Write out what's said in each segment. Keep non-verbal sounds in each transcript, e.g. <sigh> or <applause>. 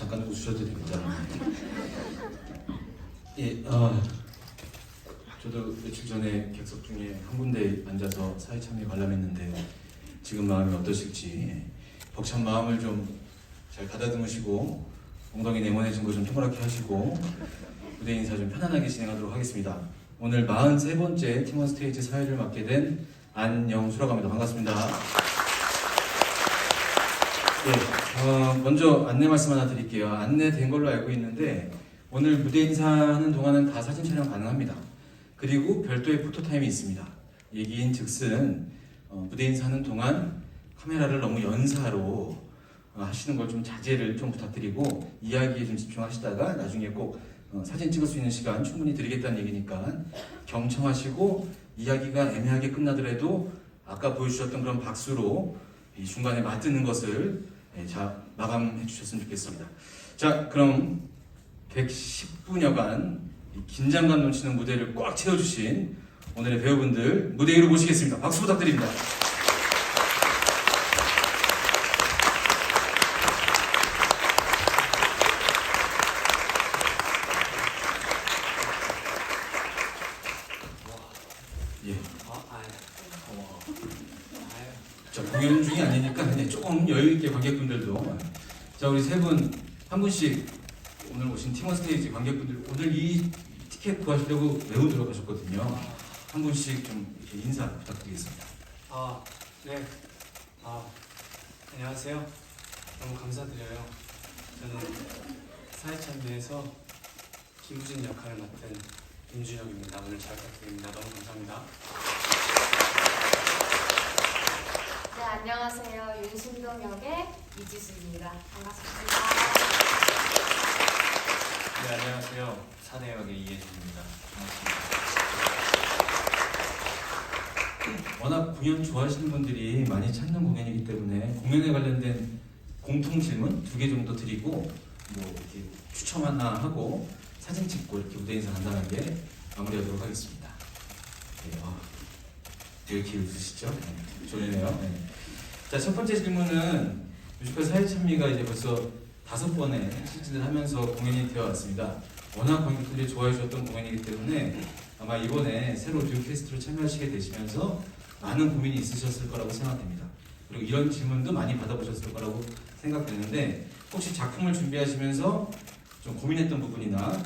잠깐 웃으셔도 됩니다. 예, 어, 저도 며칠 전에 객석 중에 한 군데 앉아서 사회 참여 관람했는데 지금 마음이 어떠실지 예, 벅찬 마음을 좀 잘 가다듬으시고 엉덩이 네모내진 거 좀 동그랗게 하시고 무대 인사 좀 편안하게 진행하도록 하겠습니다. 오늘 43번째 팀원 스테이지 사회를 맡게 된 안영수라고 합니다. 반갑습니다. 네, 어, 먼저 안내 말씀 하나 드릴게요. 안내된 걸로 알고 있는데 오늘 무대 인사하는 동안은 다 사진 촬영 가능합니다. 그리고 별도의 포토타임이 있습니다. 얘기인 즉슨 어, 무대 인사하는 동안 카메라를 너무 연사로 어, 하시는 걸 좀 자제를 좀 부탁드리고 이야기에 좀 집중하시다가 나중에 꼭 어, 사진 찍을 수 있는 시간 충분히 드리겠다는 얘기니까 경청하시고 이야기가 애매하게 끝나더라도 아까 보여주셨던 그런 박수로 이 중간에 맞드는 것을 예, 자 마감해 주셨으면 좋겠습니다. 자 그럼 110분여간 이 긴장감 넘치는 무대를 꽉 채워주신 오늘의 배우분들 무대 위로 모시겠습니다. 박수 부탁드립니다. 예. 어, 아유, 고마워. 아유, 자, 공연 중이 아니니까 그냥 조금 여유 있게 관객분들도 자 우리 세 분 한 분씩 오늘 오신 팀원 스테이지 관객분들 오늘 이 티켓 구하시려고 매우 들어가셨거든요. 한 분씩 좀 인사 부탁드리겠습니다. 아, 네. 아, 안녕하세요. 너무 감사드려요. 저는 사회참여에서 김우진 역할을 맡은 임준혁입니다. 오늘 잘 부탁드립니다. 너무 감사합니다. 네, 안녕하세요. 윤신동 역의 이지수입니다. 반갑습니다. 네 안녕하세요 사내역의 이예진입니다 반갑습니다 워낙 공연 좋아하시는 분들이 많이 찾는 공연이기 때문에 공연에 관련된 공통 질문 두 개 정도 드리고 뭐 이렇게 추첨 하나 하고 사진 찍고 이렇게 무대 인사 간단하게 마무리하도록 하겠습니다. 네, 아, 왜 이렇게 웃으시죠? 네, 좋네요. 네. 자, 첫 번째 질문은 뮤지컬 사회 참미가 이제 벌써 다섯 번의 시즌을 하면서 공연이 되어 왔습니다. 워낙 관객들이 좋아해 주셨던 공연이기 때문에 아마 이번에 새로 듀 캐스트로 참여하시게 되시면서 많은 고민이 있으셨을 거라고 생각됩니다. 그리고 이런 질문도 많이 받아보셨을 거라고 생각되는데 혹시 작품을 준비하시면서 좀 고민했던 부분이나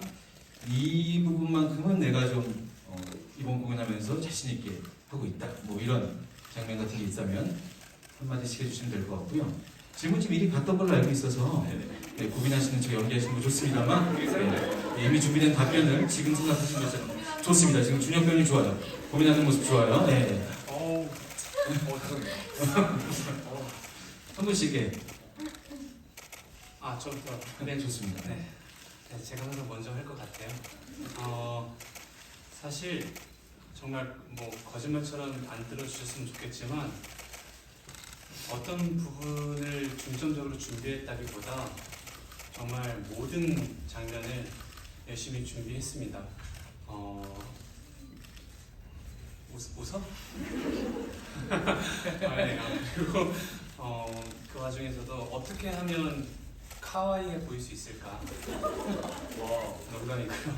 이 부분만큼은 내가 좀 어, 이번 공연하면서 자신 있게 하고 있다. 뭐 이런 장면 같은 게 있다면 한마디씩 해주시면 될 것 같고요. 질문지 미리 봤던 걸로 알고 있어서 네, 고민하시는 척 연기하시는 거 좋습니다만 네, 이미 준비된 답변을 지금 생각하시는 것처럼 좋습니다. 지금 준혁 배우님 좋아요. 고민하는 모습 좋아요. 네. 어우, 어, 죄송해요. 어, <laughs> 한 분씩 예. 아, 저부터. 네, 좋습니다. 네. 네, 제가 항상 먼저 할 것 같아요. 어, 사실 정말 뭐 거짓말처럼 안 들어주셨으면 좋겠지만 어떤 부분을 중점적으로 준비했다기보다 정말 모든 장면을 열심히 준비했습니다. 어, 웃, 웃어? <laughs> 아, 네. 아, 그리고 어, 그 와중에서도 어떻게 하면 카와이해 보일 수 있을까? 와, 농담이고요.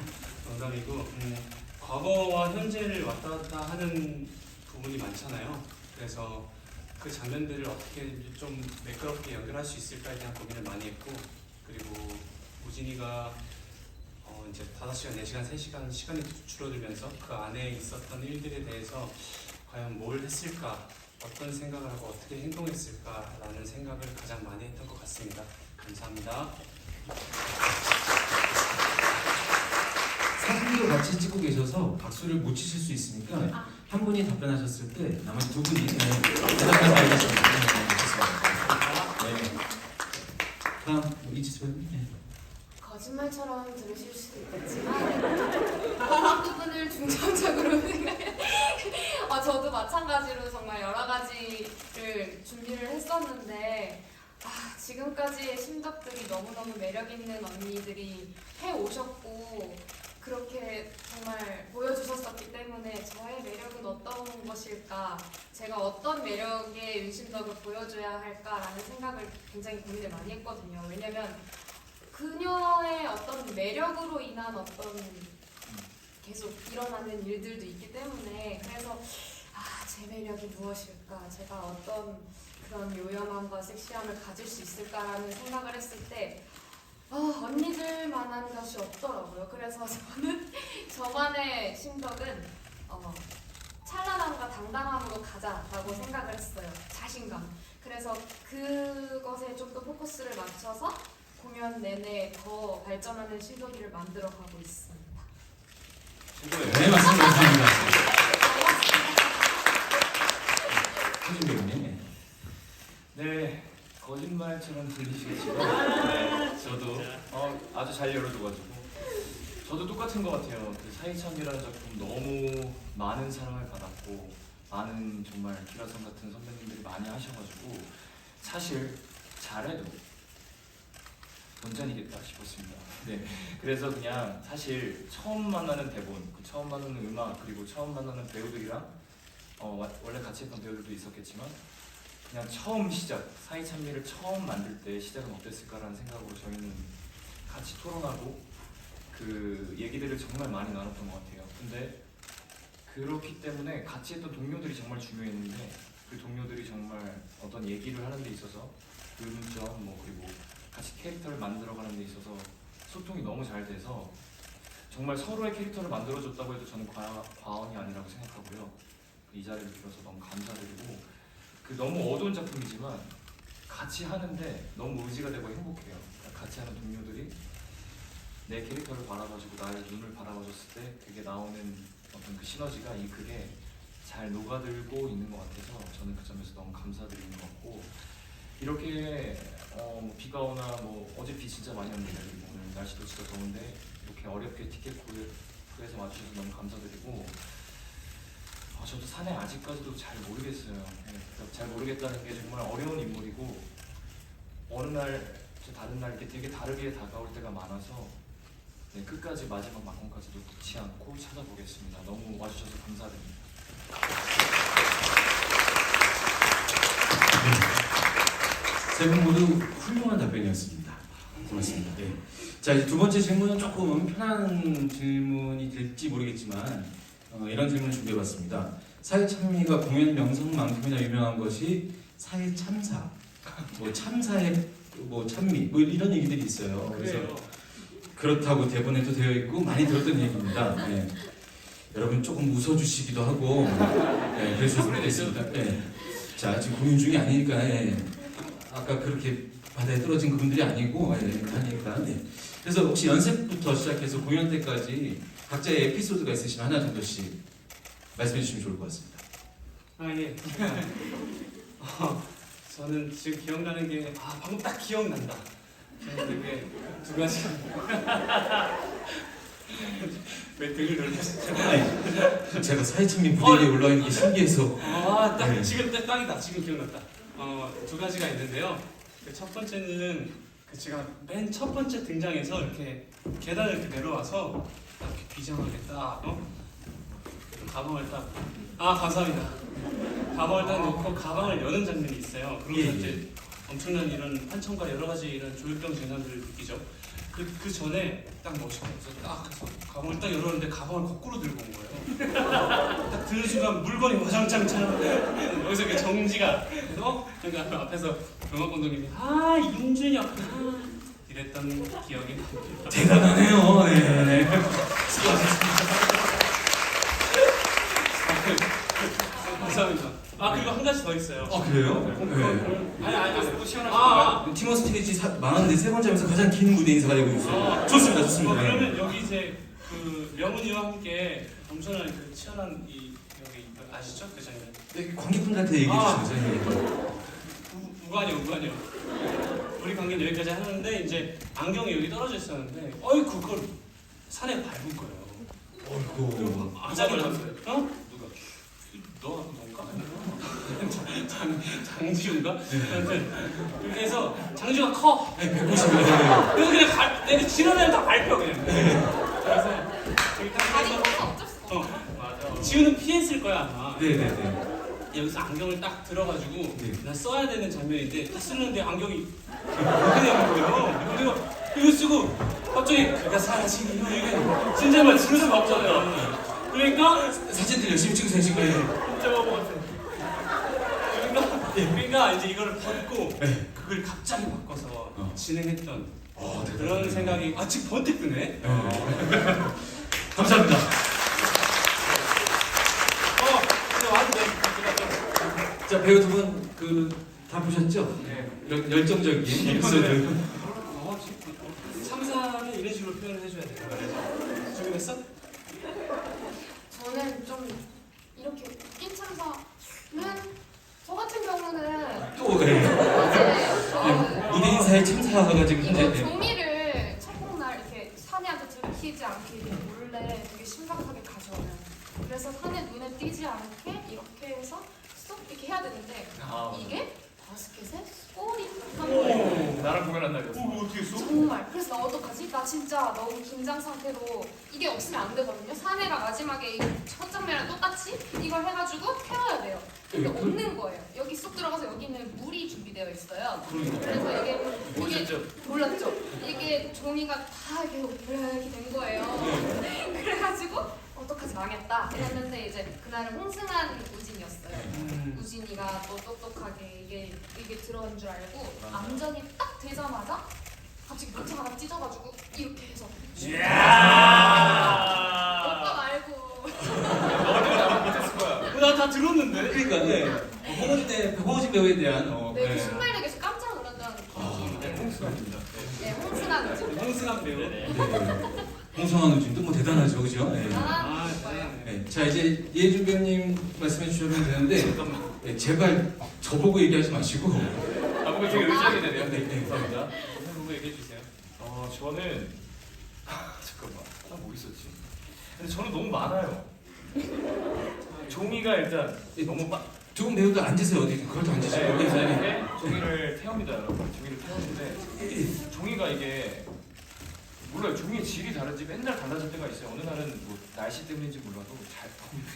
농담이고 음, 과거와 현재를 왔다 갔다 하는 부분이 많잖아요. 그래서 그 장면들을 어떻게 좀 매끄럽게 연결할 수 있을까에 대한 고민을 많이 했고 그리고 우진이가 어, 이제 5시간, 4시간, 3시간 시간이 줄어들면서 그 안에 있었던 일들에 대해서 과연 뭘 했을까 어떤 생각을 하고 어떻게 행동했을까라는 생각을 가장 많이 했던 것 같습니다. 감사합니다. 사진도 같이 찍고 계셔서 박수를 못 치실 수 있으니까 아. 한 분이 답변하셨을 때 나머지 두 분이 네, 대답해서 알겠습니다. 네. 네. 다음 뭐 이지수 배우님. 네. 거짓말처럼 들으실 수도 있겠지만 <laughs> 어느 부분을 중점적으로 생각해. 아, 저도 마찬가지로 정말 여러 가지를 준비를 했었는데 아, 지금까지의 심덕들이 너무너무 매력 있는 언니들이 해 오셨고 그렇게 정말 보여주셨었기 때문에 저의 매력은 어떤 것일까 제가 어떤 매력의 윤심덕을 보여줘야 할까라는 생각을 굉장히 고민을 많이 했거든요. 왜냐면 그녀의 어떤 매력으로 인한 어떤 계속 일어나는 일들도 있기 때문에 그래서 아, 제 매력이 무엇일까? 제가 어떤 그런 요염함과 섹시함을 가질 수 있을까라는 생각을 했을 때 아, 언니들 만한 것이 없더라고요. 그래서 저는 <laughs> 저만의 심덕은 어, 찬란함과 당당함으로 가자라고 생각을 했어요. 자신감. 그래서 그것에 좀 더 포커스를 맞춰서 공연 내내 더 발전하는 실도기를 만들어 가고 있습니다. 네, 말씀 감사합니다. 최준 배우님. 네, 거짓말처럼 들리시겠지만 네, 저도 어, 아주 잘 열어줘가지고 저도 똑같은 것 같아요. 그 사이참이라는 작품 너무 많은 사랑을 받았고 많은 정말 기라성 같은 선배님들이 많이 하셔가지고 사실 잘해도 본전이겠다 싶었습니다. 네, 그래서 그냥 사실 처음 만나는 대본, 그 처음 만나는 음악 그리고 처음 만나는 배우들이랑 어, 와- 원래 같이 했던 배우들도 있었겠지만 그냥 처음 시작 사이 찬미를 처음 만들 때 시작은 어땠을까라는 생각으로 저희는 같이 토론하고 그 얘기들을 정말 많이 나눴던 것 같아요. 근데 그렇기 때문에 같이 했던 동료들이 정말 중요했는데 그 동료들이 정말 어떤 얘기를 하는 데 있어서 음점 뭐 그리고 같이 캐릭터를 만들어가는 데 있어서 소통이 너무 잘 돼서 정말 서로의 캐릭터를 만들어줬다고 해도 저는 과, 과언이 아니라고 생각하고요. 이 자리를 빌어서 너무 감사드리고 그 너무 어두운 작품이지만 같이 하는데 너무 의지가 되고 행복해요. 같이 하는 동료들이 내 캐릭터를 바라봐주고 나의 눈을 바라봐줬을 때 그게 나오는 어떤 그 시너지가 이 극에 잘 녹아들고 있는 것 같아서 저는 그 점에서 너무 감사드리는 것 같고 이렇게 어, 뭐 비가 오나 뭐 어제 비 진짜 많이 왔는데 오늘 날씨도 진짜 더운데 이렇게 어렵게 티켓 구해, 구해서 와주셔서 너무 감사드리고 아, 저도 산에 아직까지도 잘 모르겠어요. 네, 그러니까 잘 모르겠다는 게 정말 어려운 인물이고 어느 날, 저 다른 날 이렇게 되게 다르게 다가올 때가 많아서 네, 끝까지 마지막 만큼까지도 놓지 않고 찾아보겠습니다. 너무 와주셔서 감사드립니다. 세분 모두 훌륭한 답변이었습니다. 고맙습니다. 네. 자, 두 번째 질문은 조금 편한 질문이 될지 모르겠지만 어, 이런 질문을 준비해봤습니다. 사회 참미가 공연 명성만큼이나 유명한 것이 사회 참사, 뭐 참사의 뭐 참미, 뭐 이런 얘기들이 있어요. 그래서 그래요. 그렇다고 대본에도 되어 있고 많이 들었던 얘기입니다. 네. 여러분 조금 웃어주시기도 하고 네, 그랬을 수도 있습니다. 네. 자 지금 공연 중이 아니니까 예. 아까 그렇게 바다에 떨어진 그분들이 아니고 예, 하니까 네. 그래서 혹시 연습부터 시작해서 공연 때까지 각자의 에피소드가 있으시면 하나 정도씩 말씀해 주시면 좋을 것 같습니다. 아 예. 어, 저는 지금 기억나는 게 아 방금 딱 기억난다. 기억나는 게두 가지. <laughs> 왜 등을 돌리시죠? 아니, 제가 사회천민 무대 위에 올라와 있는 게 신기해서 아딱 네. 지금 딱 딱이다. 지금 기억났다. 어두 가지가 있는데요. 그첫 번째는 그 제가 맨 첫 번째 등장해서 이렇게 계단을 이렇게 내려와서 딱 이렇게 비장하게 딱 어? 가방을 딱 아 감사합니다. 가방을 딱 놓고 가방을 여는 장면이 있어요. 그러고 예, 이제 엄청난 이런 판청과 여러 가지 이런 조율병 증상들을 느끼죠. 그, 그 전에 딱 멋있게 해서 딱 해서 가방을 딱 열었는데 가방을 거꾸로 들고 온 거예요. 딱 드는 순간 물건이 와장창창 여기서 그 정지가 그래서 그러니까 앞에서 음악 감독님이 아 윤준혁 아, 이랬던 기억이 납니다. 대단하네요. 네. 네. 감사합니다. 아 그리고 한 가지 더 있어요. 아 그래요? 네. 아니 아니 아니. 또 시원하신 아, 아, 티머 스테이지 사, 망하는데 세 번째 하면서 가장 긴 무대 인사가 되고 있어요. 아. 좋습니다, 어, 좋습니다. 네. 그러면 여기 이제 그 명훈이와 함께 엄청난 그 치열한 이 여기 아시죠 그 장면? 네, 관객분들한테 얘기해 아. 주시면 선생님. 우- 우관이요 우관이요. 우리 관계는 여기까지 하는데 이제 안경이 여기 떨어져 있었는데 어이 그걸 산에 밟은 거예요. 어이구. 아작을 났어요. 어? 누가? 너 너가 아니야? <laughs> 장 장지우인가? 아무튼 그렇게 해서 장지우가 커. 네, <laughs> 190m. 그래서 그냥 갈, 내가 지나다니면 다 밟혀 그냥. 그래서 여기 딱 다리 해서 건 어쩔 수가 어. 맞아. 지우는 피했을 거야 아마. 네네네. 여기서 안경을 딱 들어가지고 네. 나 써야 되는 장면인데 딱 쓰는데 안경이 그냥 거예요. 그래서 내가 이거 쓰고 내가 사라진 이유에 진짜 말 들을 수가 없잖아요. 그러니까 사진들 열심히 찍으세요 지금. 진짜 바보 같아. 그러니까 우리가 이제 이거를 벗고 네. 그걸 갑자기 바꿔서 어. 진행했던 어, 그런 생각이 아직 번뜩 드네. <laughs> 감사합니다. 어, 근데 왔는데 제가 자 배우 두 분 그 다 보셨죠? 네. 이런 열정적인 <laughs> 에피소드. 어, 지금 참사는 이런 식으로 표현을 해줘야 되는 거예요. 준비됐어? 저는 좀 이렇게 웃긴 참사는 저 같은 경우는 또 네. 어제 무대 인사에 참사가 지금 이거 현재 네. 종이를 첫곡날 이렇게 산에한테 들키지 않게 이렇게 몰래 되게 심각하게 가져와요. 그래서 산에 눈에 띄지 않게 이렇게 해서 쏙 이렇게 해야 되는데 아, 이게 바스켓에 꼴이 한 거예요. 나랑 공연한 날이었어. 어떻게 했어? 정말 그래서 나 어떡하지? 나 진짜 너무 긴장 상태로 이게 없으면 안 되거든요. 사내가 마지막에 이첫 장면이랑 똑같이 이걸 해가지고 태워야 돼요. 근데 그- 없는 거예요. 여기 쏙 들어가서 여기는 물이 준비되어 있어요. 그러니까. 그래서 이게 이게 모르셨죠? 몰랐죠? 이게 종이가 다 이렇게 이렇게 된 거예요. <laughs> 그래가지고 어떡하지 망했다 이랬는데 이제 그날은 홍승한 우진이었어요. 음. 우진이가 또 똑똑하게 이게 이게 들어온 줄 알고 암전이 딱 되자마자 갑자기 문자 하나 찢어가지고 이렇게 해서 오빠 말고. 나다 들었는데. 그러니까 네. 홍호진 대 홍호진 배우에 대한 어, 네, 네. 순간에 계속 깜짝 놀랐던 아, 네, 홍수입니다. 네 홍승한 우진 홍승한 배우. 네네. 네. 홍성환 우진도 뭐 대단하죠, 그죠? 네. 아. 네. 자 이제 배우님 말씀해 주시면 되는데. 네, 제발 저보고 얘기하지 마시고 아, 뭔가 되게 의지하게 되네요. 네, 네. 감사합니다. 보고 얘기해 주세요. 어, 저는 잠깐만. 나뭐 있었지? 근데 저는 너무 많아요. 종이가 일단 너무 빠. 두분 배우들 앉으세요 어디 그걸 더 앉으시고 네, 여기서 네. 이렇게 종이를 태웁니다, 여러분. 종이를 태우는데 종이가 이게 몰라요. 종이의 질이 다른지 맨날 달라질 때가 있어요. 어느 날은 뭐 날씨 때문인지 몰라도 잘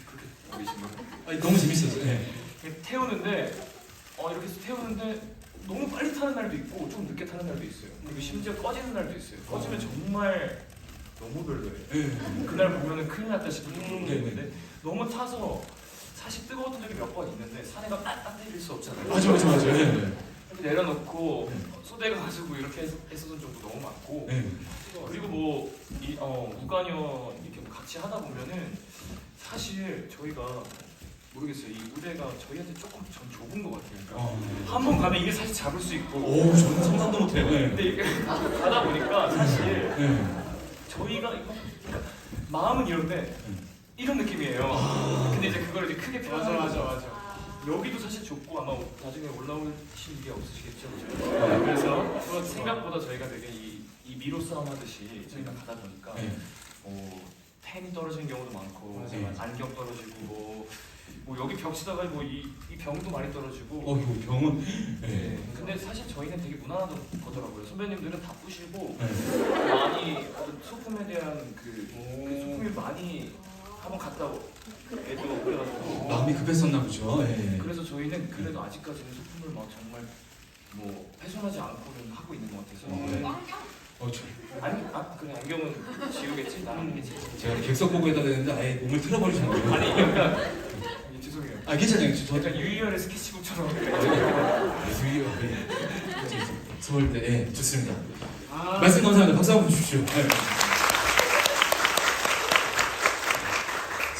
그렇게 보이시면 아니, 너무 재밌었어요. 네. 태우는데 어 이렇게 해서 태우는데 너무 빨리 타는 날도 있고 좀 늦게 타는 날도 있어요. 그리고 심지어 꺼지는 날도 있어요. 꺼지면 정말 너무 별로예요. 네. 그날 보면은 큰일 났다 싶은 음, 정도 네, 있는데 너무 타서 사실 뜨거웠던 적이 몇 번 있는데 딱딱 때릴 수 없잖아요. 맞아 맞아 맞아. 네. 이렇게 내려놓고 네. 소대 가지고 이렇게 했- 했었던 적도 너무 많고 네. 그리고 뭐, 이, 어, 무관연 이렇게 뭐 같이 하다 보면은 사실 저희가 모르겠어요. 이 무대가 저희한테 조금 전 좁은 것 같아요. 그러니까 어, 네. 한번 가면 이게 사실 잡을 수 있고. 오 저는 상상도 못해요. 네. 근데 <laughs> 이게 가다 보니까 사실 네. 저희가 이거 그러니까 마음은 이런데 이런 느낌이에요. 아. 근데 이제 그걸 이제 크게 표현하는 맞아. 맞아. 아, 여기도 사실 좁고 아마 나중에 올라오실 일이 없으시겠죠. 그래서 또 생각보다 저희가 되게 이, 이 미로 싸움 하듯이 저희가 가다 보니까 네. 뭐 펜이 떨어지는 경우도 많고 맞아, 맞아. 안경 떨어지고 뭐, 뭐 여기 벽 치다가 뭐이 이 병도 많이 떨어지고 어 이거 병은. 네. 네. 근데 사실 저희는 되게 무난하더라고요. 선배님들은 다 푸시고 네. 많이 어떤 소품에 대한 그, 그 오. 소품이 많이 아, 한번 갔다 애도 그래가지고 마음이 급했었나 보죠. 네. 그래서 저희는 그래도 아직까지는 소품을 막 정말 뭐 훼손하지 않고는 하고 있는 것 같아서 어, 네. 네. 안경? 어, 저, 아니 아 그래 안경은 지우겠지 나는 안겠지 제가 객석 보고 해달라 했는데 아예 몸을 틀어버리셨네요. 아니 예, 죄송해요 아 괜찮아요. 저, 저 약간 유희열의 스케치북처럼 유유 <laughs> 서울대 네, 좋습니다. 아, 말씀 감사합니다. 박수 한번 주십시오. 네.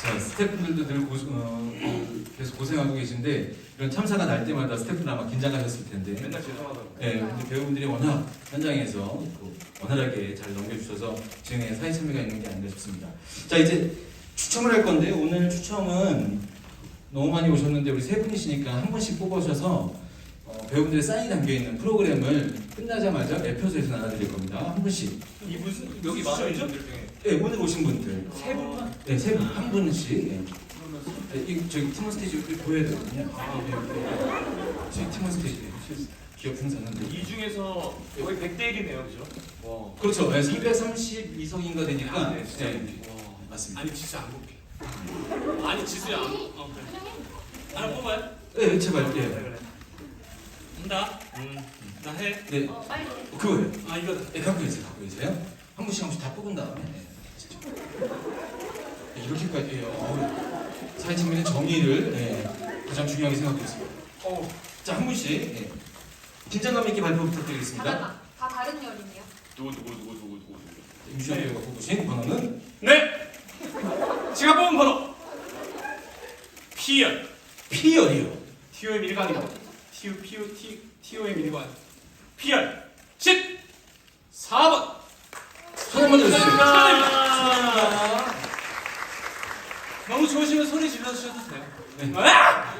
자 스태프분들도 늘 고, 어, 그, 계속 고생하고 계신데 이런 참사가 날 때마다 스태프들 아마 긴장하셨을 텐데 맨날 죄송하다고 네, 근데 배우분들이 워낙 현장에서 또 원활하게 잘 넘겨주셔서 진행에 사회 참여가 있는 게 아닌가 싶습니다. 자 이제 추첨을 할 건데 오늘 추첨은 너무 많이 오셨는데 우리 세 분이시니까 한 분씩 뽑아주셔서 어, 배우분들의 사인이 담겨 있는 프로그램을 끝나자마자 매표소에서 나눠드릴 겁니다. 한 분씩. 이 무슨 여기 많은 분들 중에 네, 오늘 오신 분들. 세 분만 네, 세 분. 한 분씩. 네. 네, 이 저기 팀원 스테이지 보여야 되거든요. 아, 네, 저기 팀원 스테이지. 기업 행사는데. 이 중에서 거의 100대 1이네요 그죠? 와 그렇죠. 네, 232석인가 되니까. 아, 네, 진짜. 네, 맞습니다. 아니 진짜 안 볼게. 아니 지수야. 안- 아니, 어, 그래. 그냥 해. 하나 뽑아요. 네, 제발. 그래 예. 그래 한다. 음. 나 해. 네, 어, 빨리. 그거예요. 아 이거다. 네, 갖고 계세요. 갖고 계세요. 한 분씩 한 분씩 다 뽑은 다음에 네. 네, 이렇게까지 해요. 어우, 사회친민의 정의를 네, 가장 중요하게 생각하고 있습니다. 어, 자, 한 분씩 네. 긴장감 있게 발표 부탁드리겠습니다. 잠깐만. 다 다른 열이네요. 누구 누구 누구 누구 누구 누구. 유시현 배우가 뽑으신 번호는 네. 제가 뽑은 번호 P열. 피열이요. TOM 일관이다. TO PO T TOM 일관. P열 14번. 손 한번 들어주세요. 축하드립니다. 너무 좋으시면 소리 질러 주셔도 돼요. 네. 아!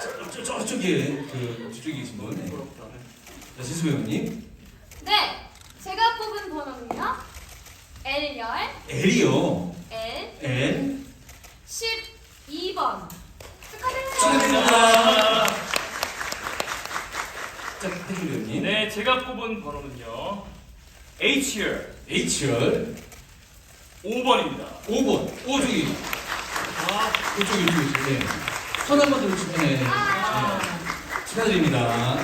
저, 저, 저쪽에 그 저쪽에 계신 분. 네. 자, 지수 배우님. 네. 제가 뽑은 번호는요. L열 L이요. L L. 12번. 축하드립니다. 축하드립니다. 자, 태준 배우님. 네, 제가 뽑은 번호는요. H열 H열 5번입니다. 5번. 오 저기. 아, 이쪽에 이쪽에. 네. 손 한번 들어주시면 네. 아. 네. 축하드립니다.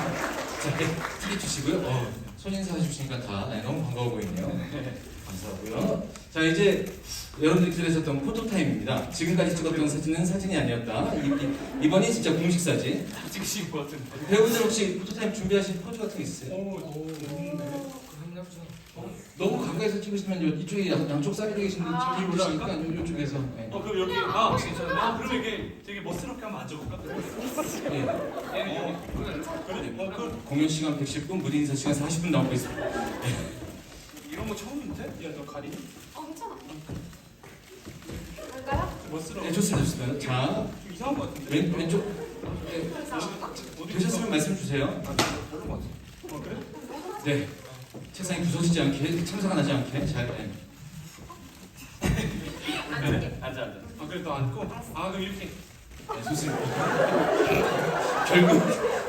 자, 네, 티켓 주시고요. 어, 손 인사 해주시니까 다 네, 너무 반가워 보이네요. 감사하고요. 자, 이제 여러분들이 기다리셨던 포토타임입니다. 지금까지 찍었던 사진은 사진이 아니었다. 이, 이, 이번이 진짜 공식 사진. 다 찍으신 것 같은데. 배우들 혹시 포토타임 준비하신 포즈 같은 거 있으세요? 오, 오, 좋은데. 너무 가까이서 찍으시면 요- 이쪽에 양- 양쪽 사이드에 계신 분 아. 뒤로 올라가니까 요- 요쪽에서. 네. 어, 그럼 여기 아, 괜찮은데? 아, 그럼 이게 되게 멋스럽게 한번 앉아볼까? 네. 여기. 그래? 어, 그 공연 시간 110분, 무대 인사 시간 40분 남고 있습니다. 이런 거 처음인데? 야, 너 가리? 어, 괜찮아. 갈까요? 멋스러워. 네, 좋습니다, 좋습니다. 자, 좀 이상한 거 같은데? 왼, 왼쪽. 네, 괜찮아. 되셨으면 말씀 주세요. 아, 별로 것 같아. 어, 그래? 네. 책상이 부서지지 않게, 참사가 나지 않게 잘. 네. 앉을게. 앉아 앉아. 아, 그래, 너 앉고? 아, 그럼 이렇게. 네, 좋습니다. <laughs> 결국,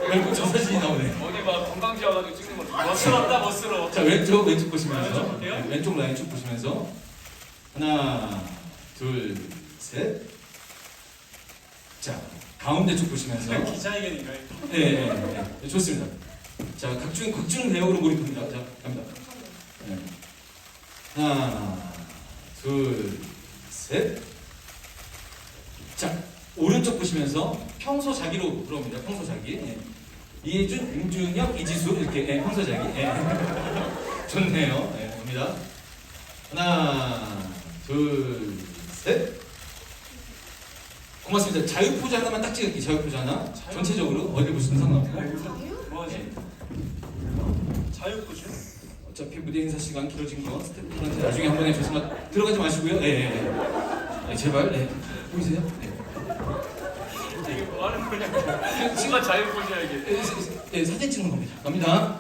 결국 저 사진이 나오네. 어디 막 건강지 와가지고 찍는 거. 멋스럽다, 멋스러워. 자, 왼쪽, 왼쪽 아, 보시면서. 왼쪽 볼게요. 네, 왼쪽 라인 쭉 보시면서. 하나, 둘, 셋. 자, 가운데 쭉 보시면서. 기자회견인가요? 네, 네, 네, 네, 좋습니다. 자, 각중, 각중 배역으로 몰입합니다. 자, 갑니다. 네. 하나, 둘, 셋. 자, 오른쪽 보시면서 평소 자기로 들어옵니다. 평소 자기. 예. 이해준, 임준혁, 이지수. 이렇게, 예, 평소 자기. 예. <laughs> 좋네요. 예, 갑니다. 하나, 둘, 셋. 고맙습니다. 자유포즈 하나만 딱 찍을게요. 자유포즈 하나. 전체적으로 어디 보시든 상관없고. 자유? 네. 예. 469죠? 어차피 무대 인사 시간 길어진 거 스태프분한테 나중에 한 번에 죄송한 들어가지 마시고요. 네, 네, 네. 네, 제발. 네. 보이세요? 네. 이게 뭐 하는 거냐고. 친구가 자유분이야 이게. 네, 사- 네, 사진 찍는 겁니다. 갑니다.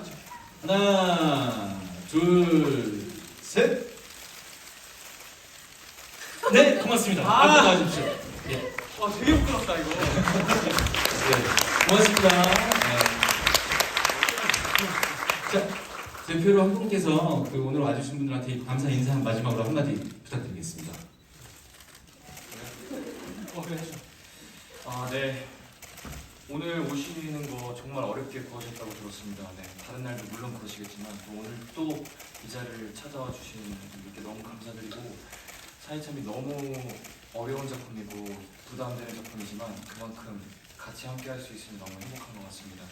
하나, 둘, 셋. 네, 고맙습니다. 아. 앞으로 나와주십시오. 예, 와 되게 부끄럽다 이거. 네, 고맙습니다. 대표로 한 분께서 그 오늘 와주신 분들한테 감사 인사 마지막으로 한마디 부탁드리겠습니다. 어. 아, 네. 오늘 오시는 거 정말 어렵게 구하셨다고 들었습니다. 네. 다른 날도 물론 그러시겠지만 또 오늘 또 이 자리를 찾아와 주신 분들께 너무 감사드리고 사이참이 너무 어려운 작품이고 부담되는 작품이지만 그만큼 같이 함께 할 수 있으면 너무 행복한 것 같습니다.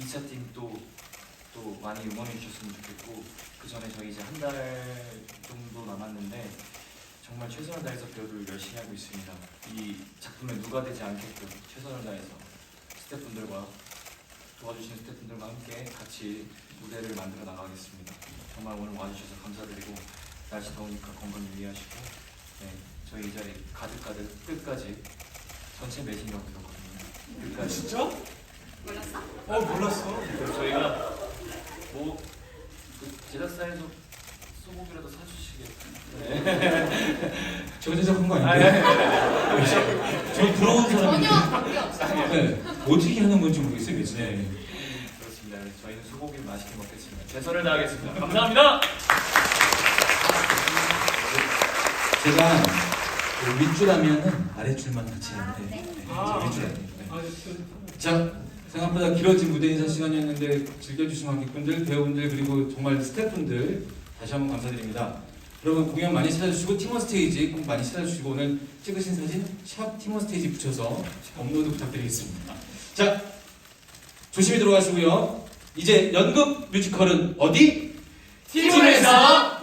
2차 팀도 또 많이 응원해 주셨으면 좋겠고 그 전에 저희 이제 한 달 정도 남았는데 정말 최선을 다해서 배우를 열심히 하고 있습니다. 이 작품에 누가 되지 않게끔 최선을 다해서 스태프분들과 도와주시는 스태프분들과 함께 같이 무대를 만들어 나가겠습니다. 정말 오늘 와주셔서 감사드리고 날씨 더우니까 건강 유의하시고 네, 저희 이 자리 가득가득 끝까지 전체 매진이라고 들었거든요. 끝까지. 진짜? 몰랐어? 어, 몰랐어. 그래서 저희가 뭐 그 제작사에서 소고기라도 사주시겠. 네. <laughs> 제가 대답한 거 아, 아닌데? 저 부러운 사람인데. 전혀 관계 없어. 네. 어떻게 하는 건지 모르겠어요, 매진. 네. 그렇습니다. 저희는 소고기 맛있게 먹겠습니다. 최선을 다하겠습니다. 감사합니다. 제가 그 윗줄 하면은 아랫줄만 같이 하는데 아, 네. 네, 아, 저 윗줄 아니에요. 네. 아, 그, 자 생각보다 길어진 무대 인사 시간이었는데 즐겨주신 관객분들, 배우분들 그리고 정말 스태프분들 다시 한번 감사드립니다. 여러분 공연 많이 찾아주시고 팀원 스테이지 꼭 많이 찾아주시고 오늘 찍으신 사진 샵 팀원 스테이지 붙여서 업로드 부탁드리겠습니다. 자 조심히 들어가시고요. 이제 연극 뮤지컬은 어디? 팀에서